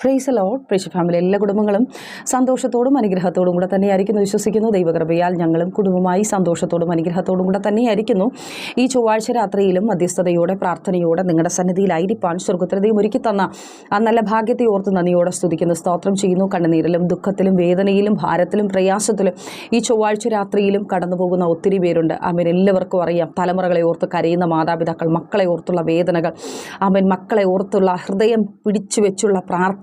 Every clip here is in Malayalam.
ഫ്രൈസ് ലോഡ് പ്രേക്ഷ ഫാമിലി എല്ലാ കുടുംബങ്ങളും സന്തോഷത്തോടും അനുഗ്രഹത്തോടും കൂടെ തന്നെയായിരിക്കുന്നു. വിശ്വസിക്കുന്നു. ദൈവകൃപയാൽ ഞങ്ങളും കുടുംബമായി സന്തോഷത്തോടും അനുഗ്രഹത്തോടും കൂടെ തന്നെയായിരിക്കുന്നു. ഈ ചൊവ്വാഴ്ച രാത്രിയിലും മധ്യസ്ഥതയോടെ പ്രാർത്ഥനയോടെ നിങ്ങളുടെ സന്നിധിയിലായിരിക്കാൻ സ്വർഗത്രതയും ഒരുക്കി തന്ന ആ നല്ല ഭാഗ്യത്തെ ഓർത്ത് നന്ദിയോടെ സ്തുതിക്കുന്നു. സ്തോത്രം ചെയ്യുന്നു. കണ്ണുനീരിലും ദുഃഖത്തിലും വേദനയിലും ഭാരത്തിലും പ്രയാസത്തിലും ഈ ചൊവ്വാഴ്ച രാത്രിയിലും കടന്നു ഒത്തിരി പേരുണ്ട്. അമ്മൻ എല്ലാവർക്കും അറിയാം. തലമുറകളെ ഓർത്ത് കരയുന്ന മാതാപിതാക്കൾ മക്കളെ ഓർത്തുള്ള വേദനകൾ അമ്മൻ മക്കളെ ഓർത്തുള്ള ഹൃദയം പിടിച്ചു വെച്ചുള്ള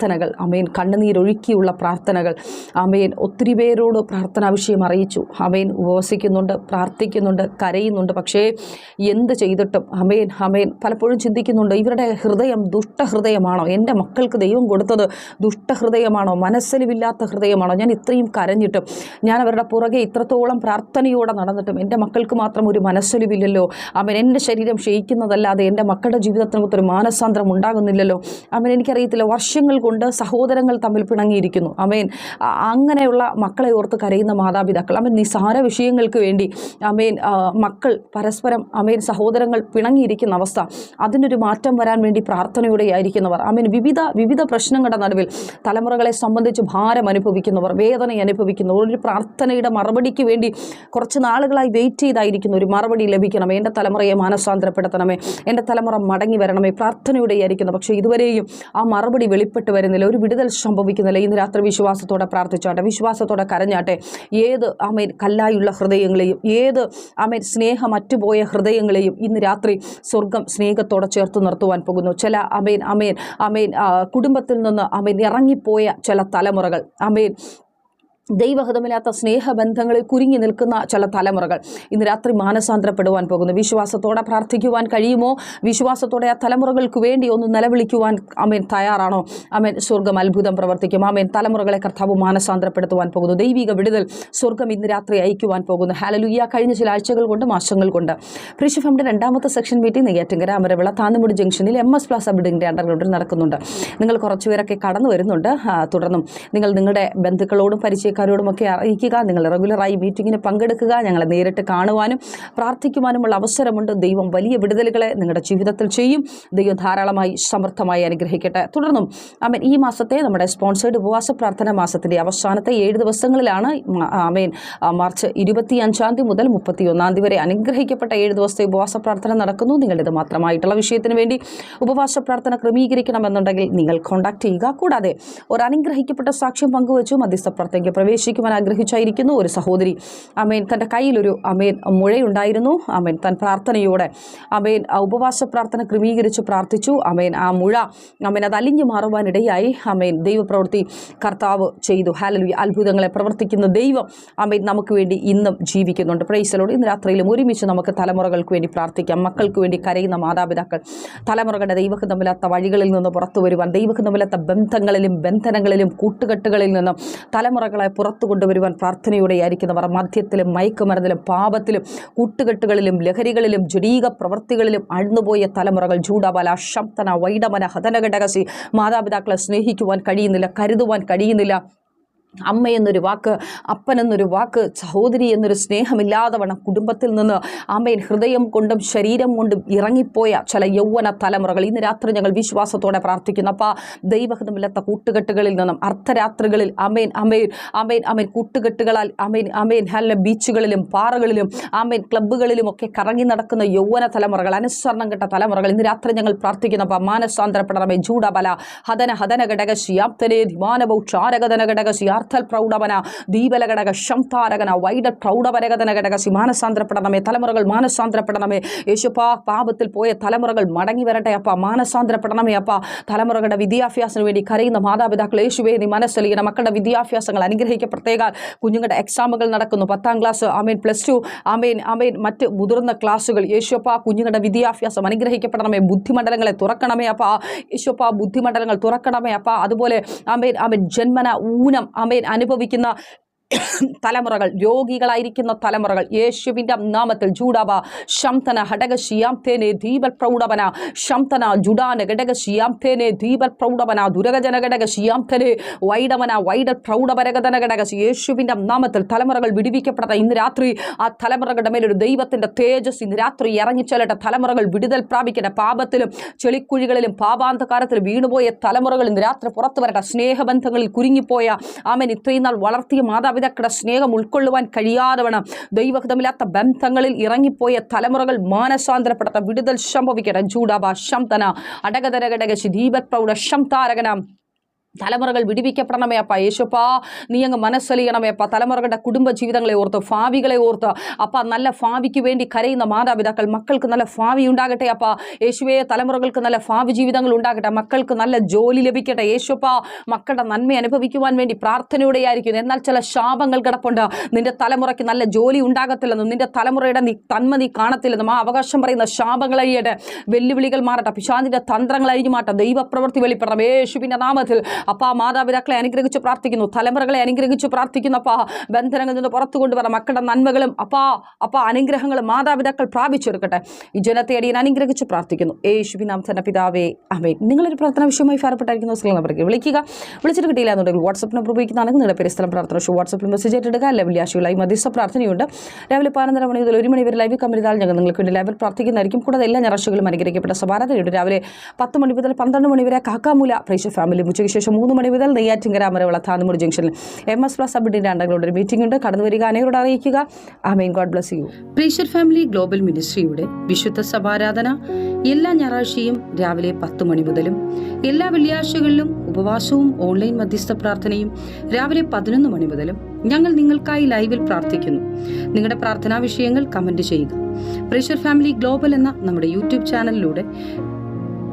പ്രാർത്ഥനകൾ. അമേൻ കണ്ണുനീരൊഴുക്കിയുള്ള പ്രാർത്ഥനകൾ. അമേൻ ഒത്തിരി പേരോട് പ്രാർത്ഥനാ വിഷയം അറിയിച്ചു. അമേൻ ഉപവസിക്കുന്നുണ്ട് പ്രാർത്ഥിക്കുന്നുണ്ട് കരയുന്നുണ്ട്. പക്ഷേ എന്ത് ചെയ്തിട്ടും അമേൻ അമേൻ പലപ്പോഴും ചിന്തിക്കുന്നുണ്ട് ഇവരുടെ ഹൃദയം ദുഷ്ടഹൃദയമാണോ? എന്റെ മക്കൾക്ക് ദൈവം കൊടുത്തത് ദുഷ്ടഹൃദയമാണോ? മനസ്സലിവില്ലാത്ത ഹൃദയമാണോ? ഞാൻ ഇത്രയും കരഞ്ഞിട്ടും ഞാൻ അവരുടെ പുറകെ ഇത്രത്തോളം പ്രാർത്ഥനയോടെ നടന്നിട്ടും എന്റെ മക്കൾക്ക് മാത്രം ഒരു മനസ്സലിവില്ലല്ലോ. അവൻ എന്റെ ശരീരം ക്ഷയിക്കുന്നതല്ലാതെ എന്റെ മക്കളുടെ ജീവിതത്തിനകത്തൊരു മാനസാന്തരം ഉണ്ടാകുന്നില്ലല്ലോ. അവൻ എനിക്കറിയത്തില്ല വർഷങ്ങൾ കൊണ്ട് സഹോദരങ്ങൾ തമ്മിൽ പിണങ്ങിയിരിക്കുന്നു. അമേൻ അങ്ങനെയുള്ള മക്കളെ ഓർത്ത് കരയുന്ന മാതാപിതാക്കൾ അമേൻ നിസാര വിഷയങ്ങൾക്ക് വേണ്ടി അമേൻ മക്കൾ പരസ്പരം അമേൻ സഹോദരങ്ങൾ പിണങ്ങിയിരിക്കുന്ന അവസ്ഥ അതിനൊരു മാറ്റം വരാൻ വേണ്ടി പ്രാർത്ഥനയോടെ ആയിരിക്കുന്നവർ അമേൻ വിവിധ വിവിധ പ്രശ്നങ്ങളുടെ നടുവിൽ തലമുറകളെ സംബന്ധിച്ച് ഭാരം അനുഭവിക്കുന്നവർ വേദന അനുഭവിക്കുന്നവർ ഒരു പ്രാർത്ഥനയുടെ മറുപടിക്ക് വേണ്ടി കുറച്ച് നാളുകളായി വെയിറ്റ് ചെയ്തായിരിക്കുന്നു ഒരു മറുപടി ലഭിക്കണമേ എന്റെ തലമുറയെ മാനസാന്തരപ്പെടുത്തണമേ എന്റെ തലമുറ മടങ്ങി വരണമേ പ്രാർത്ഥനയോടെ ആയിരിക്കുന്നു പക്ഷേ ഇതുവരെയും ആ മറുപടി വെളിപ്പെട്ട് വരുന്നില്ല. ഒരു വിടുതൽ സംഭവിക്കുന്നില്ല. ഇന്ന് രാത്രി വിശ്വാസത്തോടെ പ്രാർത്ഥിച്ചാട്ടെ. വിശ്വാസത്തോടെ കരഞ്ഞാട്ടെ. ഏത് അമേൻ കല്ലായുള്ള ഹൃദയങ്ങളെയും ഏത് അമേൻ സ്നേഹം അറ്റുപോയ ഹൃദയങ്ങളെയും ഇന്ന് രാത്രി സ്വർഗം സ്നേഹത്തോടെ ചേർത്ത് നിർത്തുവാൻ പോകുന്നു. ചില അമേൻ അമേൻ അമേൻ കുടുംബത്തിൽ നിന്ന് അമേൻ ഇറങ്ങിപ്പോയ ചില തലമുറകൾ അമേൻ ദൈവഹിതമില്ലാത്ത സ്നേഹബന്ധങ്ങളിൽ കുരുങ്ങി നിൽക്കുന്ന ചില തലമുറകൾ ഇന്ന് രാത്രി മാനസാന്തരപ്പെടുവാൻ പോകുന്നു. വിശ്വാസത്തോടെ പ്രാർത്ഥിക്കുവാൻ കഴിയുമോ? വിശ്വാസത്തോടെ ആ തലമുറകൾക്ക് വേണ്ടി ഒന്ന് നിലവിളിക്കുവാൻ അമേൻ തയ്യാറാണോ? അമേൻ സ്വർഗം അത്ഭുതം പ്രവർത്തിക്കും. അമേൻ തലമുറകളെ കർത്താവ് മാനസാന്തരപ്പെടുത്തുവാൻ പോകുന്നു. ദൈവിക വിടുതൽ സ്വർഗം ഇന്ന് രാത്രി അയക്കുവാൻ പോകുന്നു. ഹാലലുയ്യ കഴിഞ്ഞ ചില ആഴ്ചകൾ കൊണ്ട് മാസങ്ങൾ കൊണ്ട്. പ്രിഷഫമിന്റെ രണ്ടാമത്തെ സെക്ഷൻ മീറ്റിംഗ് നെയ്യാറ്റിങ്കര അമരവിള താന്നുമുടി ജംഗ്ഷനിൽ എം എസ് പ്ലാസ ബിൽഡിങ്ങിന്റെ അണ്ടർഗ്രൗണ്ടിൽ നടക്കുന്നുണ്ട്. നിങ്ങൾ കുറച്ചുപേരൊക്കെ കടന്നു വരുന്നുണ്ട്. തുടർന്നും നിങ്ങൾ നിങ്ങളുടെ ബന്ധുക്കളോടും പരിചയക്കാരോടും ഒക്കെ അറിയിക്കുക നിങ്ങൾ റെഗുലറായി മീറ്റിങ്ങിന് പങ്കെടുക്കുക ഞങ്ങളെ നേരിട്ട് കാണുവാനും പ്രാർത്ഥിക്കുവാനുമുള്ള അവസരമുണ്ട്. ദൈവം വലിയ വിടുതലുകളെ നിങ്ങളുടെ ജീവിതത്തിൽ ചെയ്യും. ദൈവം ധാരാളമായി സമർത്ഥമായി അനുഗ്രഹിക്കട്ടെ. തുടർന്നും അമേൻ ഈ മാസത്തെ നമ്മുടെ സ്പോൺസേഡ് ഉപവാസ പ്രാർത്ഥന മാസത്തിന്റെ അവസാനത്തെ ഏഴ് ദിവസങ്ങളിലാണ് അമേൻ മാർച്ച് ഇരുപത്തി അഞ്ചാം തീയതി മുതൽ മുപ്പത്തി ഒന്നാം തീയതി വരെ അനുഗ്രഹിക്കപ്പെട്ട ഏഴ് ദിവസത്തെ ഉപവാസ പ്രാർത്ഥന നടക്കുന്നു. നിങ്ങളുടേത് മാത്രമായിട്ടുള്ള വിഷയത്തിന് വേണ്ടി ഉപവാസ പ്രാർത്ഥന ക്രമീകരിക്കണമെന്നുണ്ടെങ്കിൽ നിങ്ങൾ കോൺടാക്ട് ചെയ്യുക. കൂടാതെ ഒരു അനുഗ്രഹിക്കപ്പെട്ട സാക്ഷ്യം പങ്കുവച്ചു മധ്യസ്ഥ പ്രാർത്ഥനയ്ക്ക് പ്രവേശിക്കുവാൻ ആഗ്രഹിച്ചായിരിക്കുന്നു ഒരു സഹോദരി. അമേൻ തന്റെ കയ്യിലൊരു അമേൻ മുഴയുണ്ടായിരുന്നു. അമേൻ താൻ പ്രാർത്ഥനയോടെ അമേൻ ഉപവാസ പ്രാർത്ഥന ക്രമീകരിച്ച് പ്രാർത്ഥിച്ചു. അമേൻ ആ മുഴ അമേൻ അത് അലിഞ്ഞു മാറുവാനിടയായി. അമേൻ ദൈവപ്രവൃത്തി കർത്താവ് ചെയ്തു. ഹാലലു അത്ഭുതങ്ങളെ പ്രവർത്തിക്കുന്ന ദൈവം അമേൻ നമുക്ക് വേണ്ടി ഇന്നും ജീവിക്കുന്നുണ്ട്. പ്രൈസലോട് ഇന്ന് രാത്രിയിലും ഒരുമിച്ച് നമുക്ക് തലമുറകൾക്ക് വേണ്ടി പ്രാർത്ഥിക്കാം. മക്കൾക്ക് വേണ്ടി കരയുന്ന മാതാപിതാക്കൾ തലമുറകളുടെ ദൈവഹിതമില്ലാത്ത വഴികളിൽ നിന്ന് പുറത്തു വരുവാൻ ദൈവഹിതമില്ലാത്ത ബന്ധങ്ങളിലും ബന്ധനങ്ങളിലും കൂട്ടുകെട്ടുകളിൽ നിന്നും തലമുറകളെ പുറത്തു കൊണ്ടുവരുവാൻ പ്രാർത്ഥനയോടെ ആയിരിക്കുന്നവർ മദ്യത്തിലും മയക്കുമരുന്നിലും പാപത്തിലും കൂട്ടുകെട്ടുകളിലും ലഹരികളിലും ജഡീക പ്രവൃത്തികളിലും അഴ്ന്നുപോയ തലമുറകൾ ജൂഡബല ശബ്ദന വൈഡമന ഹതനഘടകസി മാതാപിതാക്കളെ സ്നേഹിക്കുവാൻ കഴിയുന്നില്ല കരുതുവാൻ കഴിയുന്നില്ല. അമ്മ എന്നൊരു വാക്ക് അപ്പൻ എന്നൊരു വാക്ക് സഹോദരി എന്നൊരു സ്നേഹമില്ലാതെ വേണം കുടുംബത്തിൽ നിന്ന് അമ്മയിൽ ഹൃദയം കൊണ്ടും ശരീരം കൊണ്ടും ഇറങ്ങിപ്പോയ ചില യൗവന തലമുറകൾ. ഇന്ന് രാത്രി ഞങ്ങൾ വിശ്വാസത്തോടെ പ്രാർത്ഥിക്കുന്നു. അപ്പോൾ ദൈവഹിതമില്ലാത്ത കൂട്ടുകെട്ടുകളിൽ നിന്നും അർദ്ധരാത്രികളിൽ അമേൻ അമ്മയിൽ അമേൻ അമേൻ കൂട്ടുകെട്ടുകളാൽ അമേൻ അമേൻ ഹല്ല ബീച്ചുകളിലും പാറകളിലും അമേൻ ക്ലബ്ബുകളിലും ഒക്കെ കറങ്ങി നടക്കുന്ന യൗവന തലമുറകൾ അനുസരണം കെട്ട തലമുറകൾ. ഇന്ന് രാത്രി ഞങ്ങൾ പ്രാർത്ഥിക്കുന്നു. അപ്പം മാനസാന്തരപ്പെടണമേ. ജൂഡബല ഹതന ഹതന ഘടക ശിയാപ്തനെ ധിമാനബൗക്ഷാരകതന ഘടക സിയാർത്ഥൽ പ്രൗഢവന ദീപലഘടക ശംതാരകന വൈഡ പ്രൗഢവരകതന ഘടക സി മാനസാന്തരപ്പെടണമേ തലമുറകൾ മാനസാന്തരപ്പെടണമേ. യേശുപ്പാ പാപത്തിൽ പോയ തലമുറകൾ മടങ്ങി വരട്ടെ അപ്പ മാനസാന്തരപ്പെടണമേ അപ്പ. തലമുറകളുടെ വിദ്യാഭ്യാസത്തിന് വേണ്ടി കരയുന്ന മാതാപിതാക്കൾ യേശുവേ നീ മനസ്സലിയണം. മക്കളുടെ വിദ്യാഭ്യാസങ്ങൾ അനുഗ്രഹിക്കപ്പെട്ടേക്കാൾ കുഞ്ഞുങ്ങളുടെ എക്സാമുകൾ നടക്കുന്നു. പത്താം ക്ലാസ് ആമേൻ പ്ലസ് ടു ആമേൻ ആമേൻ മറ്റ് മുതിർന്ന ക്ലാസ്സുകൾ. യേശുപ്പ കുഞ്ഞുങ്ങളുടെ വിദ്യാഭ്യാസം അനുഗ്രഹിക്കപ്പെടണമേ. ബുദ്ധിമണ്ഡലങ്ങളെ തുറക്കണമേ അപ്പ. യേശുപ്പ ബുദ്ധിമണ്ഡലങ്ങൾ തുറക്കണമേ അപ്പ. അതുപോലെ ആമേൻ ആമേൻ ജന്മന ഊനം ആമേൻ അനുഭവിക്കുന്ന തലമുറകൾ രോഗികളായിരിക്കുന്ന തലമുറകൾ യേശുവിന്റെ നാമത്തിൽ ജൂഡാബ ശംതന ഹടകശിയാം തേനെ ദീപൽ പ്രൗഢവന. ശംതന ജുഡാന ഘടകശിയാം തേനെ ദീപൽ പ്രൗഢവന. ദുരഗജന ഘടകശിയാം തനെ വൈഡവന. വൈഡൽ പ്രൗഢപരഗതന ഘടകശി. യേശുവിന്റെ നാമത്തിൽ തലമുറകൾ വിടുവിക്കപ്പെട്ട ഇന്ന് രാത്രി ആ തലമുറകളുടെ മേലൊരു ദൈവത്തിന്റെ തേജസ് ഇന്ന് രാത്രി ഇറങ്ങിച്ചെല്ലട്ടെ. തലമുറകൾ വിടുതൽ പ്രാപിക്കട്ടെ. പാപത്തിലും ചെളിക്കുഴികളിലും പാപാന്തകാരത്തിലും വീണുപോയ തലമുറകൾ ഇന്ന് രാത്രി പുറത്തു വരട്ടെ. സ്നേഹബന്ധങ്ങളിൽ കുരുങ്ങിപ്പോയ. ആമൻ. ഇത്രയും നാൾ വളർത്തിയ മാതാപിതാക്കളുടെ സ്നേഹം ഉൾക്കൊള്ളുവാൻ കഴിയാതവണം ദൈവഹിതമില്ലാത്ത ബന്ധങ്ങളിൽ ഇറങ്ങിപ്പോയ തലമുറകൾ മാനസാന്തരപ്പെടുത്ത വിടുതൽ സംഭവിക്കട്ടെ. ജൂഡാബ ശംതന അടകതരകടകശി ദീപത് പ്രൗഢ ശംതാരകനം തലമുറകൾ വിടിവിക്കപ്പെടണമേ അപ്പ യേശുപ്പാ. നീ അങ്ങ് മനസ്സലിയണമേ അപ്പ. തലമുറകളുടെ കുടുംബ ജീവിതങ്ങളെ ഓർത്ത് ഭാവികളെ ഓർത്ത് അപ്പ നല്ല ഭാവിക്ക് വേണ്ടി കരയുന്ന മാതാപിതാക്കൾ മക്കൾക്ക് നല്ല ഭാവി ഉണ്ടാകട്ടെ അപ്പ. യേശുവേ തലമുറകൾക്ക് നല്ല ഭാവി ജീവിതങ്ങൾ ഉണ്ടാകട്ടെ. മക്കൾക്ക് നല്ല ജോലി ലഭിക്കട്ടെ യേശുപ്പ. മക്കളുടെ നന്മ അനുഭവിക്കുവാൻ വേണ്ടി പ്രാർത്ഥനയോടെയായിരിക്കും എന്നാൽ ചില ശാപങ്ങൾ കിടപ്പുണ്ട്. നിന്റെ തലമുറയ്ക്ക് നല്ല ജോലി ഉണ്ടാകത്തില്ലെന്നും നിന്റെ തലമുറയുടെ നീ തന്മ നീ കാണത്തില്ലെന്നും ആ അവകാശം പറയുന്ന ശാപങ്ങൾ അഴിയട്ടെ വെല്ലുവിളികൾ മാറട്ടെ. പിശാന്തിന്റെ തന്ത്രങ്ങൾ അഴിഞ്ഞു മാറട്ടെ ദൈവപ്രവൃത്തി വെളിപ്പെടണം. യേശുവിന്റെ നാമത്തിൽ അപ്പാ മാതാപിതാക്കളെ അനുഗ്രഹിച്ച് പ്രാർത്ഥിക്കുന്നു. തലമുറകളെ അനുഗ്രഹിച്ച് പ്രാർത്ഥിക്കുന്നു അപ്പാ. ബന്ധനങ്ങളിൽ നിന്ന് പുറത്തു കൊണ്ടുവരാം മക്കളുടെ നന്മകളും അപ്പാ അപ്പാ അനുഗ്രഹങ്ങളും മാതാപിതാക്കൾ പ്രാപിച്ചെടുക്കട്ടെ. ഈ ജനത്തെ അടിയൻ അനുഗ്രഹിച്ച് പ്രാർത്ഥിക്കുന്നു. യേശുവിൻ നാം തന്നെ പിതാവേ അമേ നിങ്ങളൊരു പ്രാർത്ഥന വിഷയമായി ഫലപ്പെട്ടായിരിക്കുന്ന. സ്ഥലം നമ്പർക്ക് വിളിക്കുക. വിളിച്ചിട്ട് കിട്ടിയില്ല എന്നുണ്ടെങ്കിൽ വാട്സപ്പ് നമ്പർ ഉപയോഗിക്കുന്നതാണെങ്കിൽ നിങ്ങളുടെ പേര് സ്ഥലം പ്രാർത്ഥന പക്ഷേ വാട്സപ്പിൽ മെസ്സേജ് ആയിട്ടിടുക അല്ല വെള്ളിയാഴ്ചകളായി മധ്യസ്ഥ പ്രാർത്ഥനയുണ്ട്. രാവിലെ പതിനൊന്നര മണി മുതൽ ഒരു മണി വരെ ലൈവ് കമ്പനിതാൽ ഞങ്ങൾ നിങ്ങൾക്ക് വേണ്ടി ലൈവിൽ പ്രാർത്ഥിക്കുന്നതായിരിക്കും. കൂടാതെ എല്ലാ ഞായറാഴ്ചകളും അനുഗ്രഹിക്കപ്പെട്ട സഭാരതയുണ്ട് രാവിലെ പത്ത് മണി മുതൽ പന്ത്രണ്ട് മണി വരെ കാക്കാമൂല. പ്രേക്ഷ ഫാമിലി ഉച്ചയ്ക്ക് ശേഷം മൂന്ന് മണി മുതൽ നെയ്യാറ്റിങ്കര അമരവിള താന്നുമുടി ജംഗ്ഷനിൽ. എം എസ് പ്ലസ് സബിഡിന്റെ അണ്ടങ്ങളുടെ ഒരു മീറ്റിംഗ് ഉണ്ട്. കടന്നു വരിക അനേകരോട് അറിയിക്കുക. ഗോഡ് ഫാമിലി ഗ്ലോബൽ മിനിസ്ട്രിയുടെ വിശുദ്ധ സഭാരാധന. എല്ലാ ഞായറാഴ്ചയും രാവിലെ പത്ത് മണി മുതലും എല്ലാ വെള്ളിയാഴ്ചകളിലും ഉപവാസവും ഓൺലൈൻ മധ്യസ്ഥ പ്രാർത്ഥനയും രാവിലെ പതിനൊന്ന് മണി മുതലും ഞങ്ങൾ നിങ്ങൾക്കായി ലൈവിൽ പ്രാർത്ഥിക്കുന്നു. നിങ്ങളുടെ പ്രാർത്ഥനാ വിഷയങ്ങൾ കമന്റ് ചെയ്യുക. പ്രഷർ ഫാമിലി ഗ്ലോബൽ എന്ന നമ്മുടെ യൂട്യൂബ് ചാനലിലൂടെ